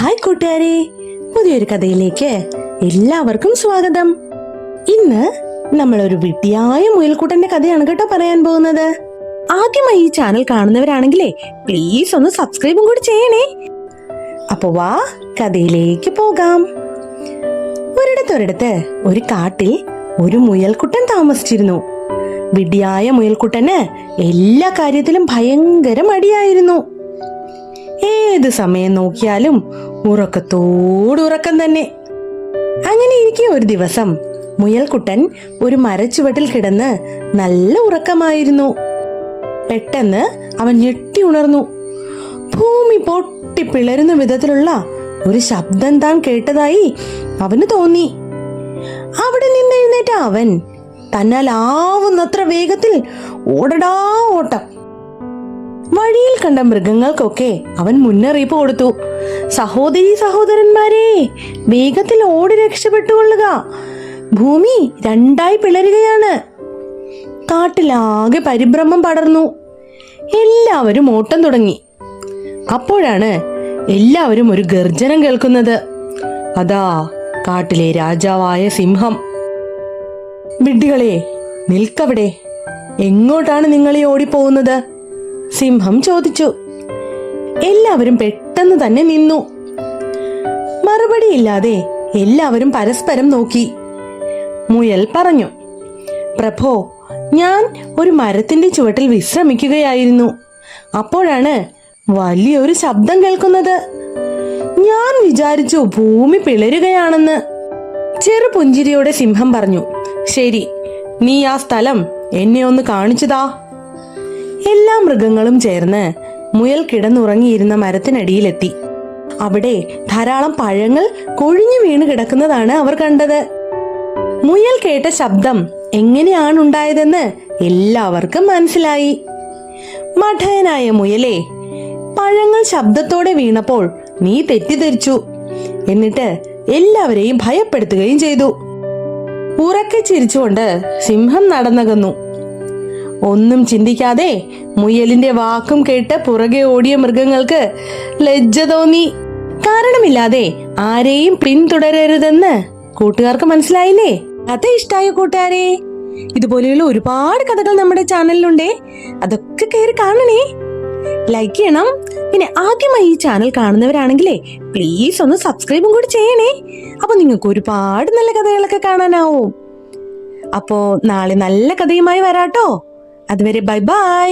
Hi കൂട്ടുകാരെ പുതിയൊരു കഥയിലേക്ക് എല്ലാവർക്കും സ്വാഗതം. ഇന്ന് നമ്മൾ ഒരു വിട്ടിയായ മുയൽക്കൂട്ടന്റെ കഥയാണ് കേട്ടോ പറയാൻ പോകുന്നത്. ആദ്യമായി ഈ ചാനൽ കാണുന്നവരാണെങ്കിലേ പ്ലീസ് ഒന്ന് സബ്സ്ക്രൈബും കൂടി ചെയ്യണേ. അപ്പൊ വാ കഥയിലേക്ക് പോകാം. ഒരിടത്തൊരിടത്ത് ഒരു കാട്ടിൽ ഒരു മുയൽക്കുട്ടൻ താമസിച്ചിരുന്നു. വിഡ്ഢിയായ മുയൽക്കുട്ടന് എല്ലാ കാര്യത്തിലും ഭയങ്കര മടിയായിരുന്നു. ഏത് സമയം നോക്കിയാലും ഉറക്കത്തോടുറക്കം തന്നെ. അങ്ങനെ ഇരിക്കെ ഒരു ദിവസം മുയൽക്കുട്ടൻ ഒരു മരച്ചുവട്ടിൽ കിടന്ന് നല്ല ഉറക്കമായിരുന്നു. പെട്ടെന്ന് അവൻ ഞെട്ടി ഉണർന്നു. ഭൂമി പൊട്ടി പിളരുന്ന വിധത്തിലുള്ള ഒരു ശബ്ദം താൻ കേട്ടതായി അവന് തോന്നി. അവിടെ നിന്ന് എഴുന്നേറ്റ അവൻ തന്നാൽ ആവുന്നത്ര വേഗത്തിൽ ഓടടാ ഓട്ടം. വഴിയിൽ കണ്ട മൃഗങ്ങൾക്കൊക്കെ അവൻ മുന്നറിയിപ്പ് കൊടുത്തു. സഹോദരി സഹോദരന്മാരെ വേഗത്തിൽ ഓടി രക്ഷപ്പെട്ടുകൊള്ളുക. ഭൂമി രണ്ടായി പിളരുകയാണ്. കാട്ടിലാകെ പരിഭ്രമം പടർന്നു. എല്ലാവരും ഓട്ടം തുടങ്ങി. അപ്പോഴാണ് എല്ലാവരും ഒരു ഗർജനം കേൾക്കുന്നത്. അതാ കാട്ടിലെ രാജാവായ സിംഹം. വിഡ്ഢികളെ നിൽക്കവിടെ. എങ്ങോട്ടാണ് നിങ്ങൾ ഈ ഓടിപ്പോകുന്നത്? സിംഹം ചോദിച്ചു. എല്ലാവരും പെട്ടെന്ന് തന്നെ നിന്നു. മറുപടിയില്ലാതെ എല്ലാവരും പരസ്പരം നോക്കി. മുയൽ പറഞ്ഞു പ്രഭോ ഞാൻ ഒരു മരത്തിന്റെ ചുവട്ടിൽ വിശ്രമിക്കുകയായിരുന്നു. അപ്പോഴാണ് വലിയൊരു ശബ്ദം കേൾക്കുന്നത്. ഞാൻ വിചാരിച്ചു ഭൂമി പിളരുകയാണെന്ന്. ചെറു പുഞ്ചിരിയോടെ സിംഹം പറഞ്ഞു ശരി നീ ആ സ്ഥലം എന്നെ ഒന്ന് കാണിച്ചതാ. എല്ലാ മൃഗങ്ങളും ചേർന്ന് മുയൽ കിടന്നുറങ്ങിയിരുന്ന മരത്തിനടിയിലെത്തി. അവിടെ ധാരാളം പഴങ്ങൾ കൊഴിഞ്ഞു വീണ് കിടക്കുന്നതാണ് അവർ കണ്ടത്. മുയൽ കേട്ട ശബ്ദം എങ്ങനെയാണ് ഉണ്ടായതെന്ന് എല്ലാവർക്കും മനസ്സിലായി. മഠയനായ മുയലേ പഴങ്ങൾ ശബ്ദത്തോടെ വീണപ്പോൾ നീ തെറ്റിദ്ധരിച്ചു എന്നിട്ട് എല്ലാവരെയും ഭയപ്പെടുത്തുകയും ചെയ്തു. ഉറക്കെ ചിരിച്ചുകൊണ്ട് സിംഹം നടന്നകന്നു. ഒന്നും ചിന്തിക്കാതെ മുയലിന്റെ വാക്കും കേട്ട് പുറകെ ഓടിയ മൃഗങ്ങൾക്ക് ലജ്ജ തോന്നി. കാരണമില്ലാതെ ആരെയും പിന്തുടരരുതെന്ന് കൂട്ടുകാർക്ക് മനസ്സിലായില്ലേ? കഥ ഇഷ്ടായ കൂട്ടുകാരെ. ഇതുപോലെയുള്ള ഒരുപാട് കഥകൾ നമ്മുടെ ചാനലിലുണ്ടേ. അതൊക്കെ കയറി കാണണേ. ലൈക്ക് ചെയ്യണം. പിന്നെ ആദ്യമായി ഈ ചാനൽ കാണുന്നവരാണെങ്കിലേ പ്ലീസ് ഒന്ന് സബ്സ്ക്രൈബും കൂടി ചെയ്യണേ. അപ്പൊ നിങ്ങൾക്ക് ഒരുപാട് നല്ല കഥകളൊക്കെ കാണാനാവും. അപ്പോ നാളെ നല്ല കഥയുമായി വരാട്ടോ. അതുവരെ ബൈ ബൈ